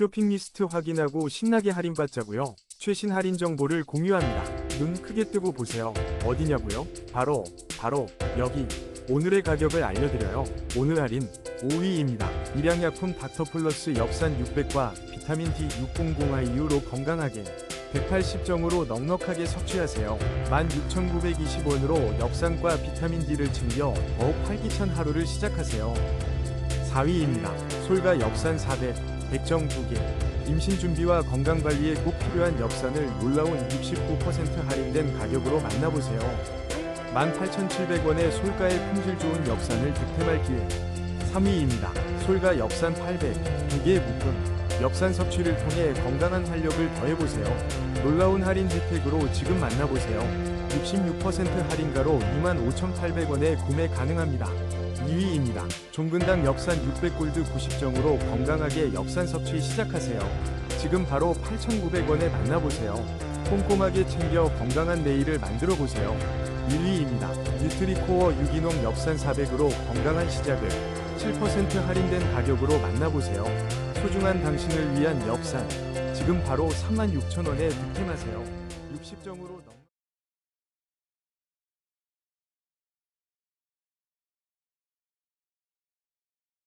쇼핑 리스트 확인하고 신나게 할인받자고요. 최신 할인 정보를 공유합니다. 눈 크게 뜨고 보세요. 어디냐고요? 바로 바로 여기. 오늘의 가격을 알려드려요. 오늘 할인 5위입니다. 일양약품 닥터플러스 엽산 600과 비타민 D 600IU로 건강하게 180정으로 넉넉하게 섭취하세요. 16,920원으로 엽산과 비타민 D를 챙겨 더욱 활기찬 하루를 시작하세요. 4위입니다. 솔가 엽산 400, 100정 2개. 임신 준비와 건강 관리에 꼭 필요한 엽산을 놀라운 69% 할인된 가격으로 만나보세요. 18,700원의 솔가의 품질 좋은 엽산을 득템할 기회. 3위입니다. 솔가 엽산 800, 2개의 묶음. 엽산 섭취를 통해 건강한 활력을 더해보세요. 놀라운 할인 혜택으로 지금 만나보세요. 66% 할인가로 25,800원에 구매 가능합니다. 2위입니다. 종근당 엽산 600골드 90정으로 건강하게 엽산 섭취 시작하세요. 지금 바로 8,900원에 만나보세요. 꼼꼼하게 챙겨 건강한 내일을 만들어 보세요. 1위입니다. 뉴트리코어 유기농 엽산 400으로 건강한 시작을 7% 할인된 가격으로 만나보세요. 소중한 당신을 위한 엽산. 지금 바로 36,000원에 득템하세요. 60정으로 넘...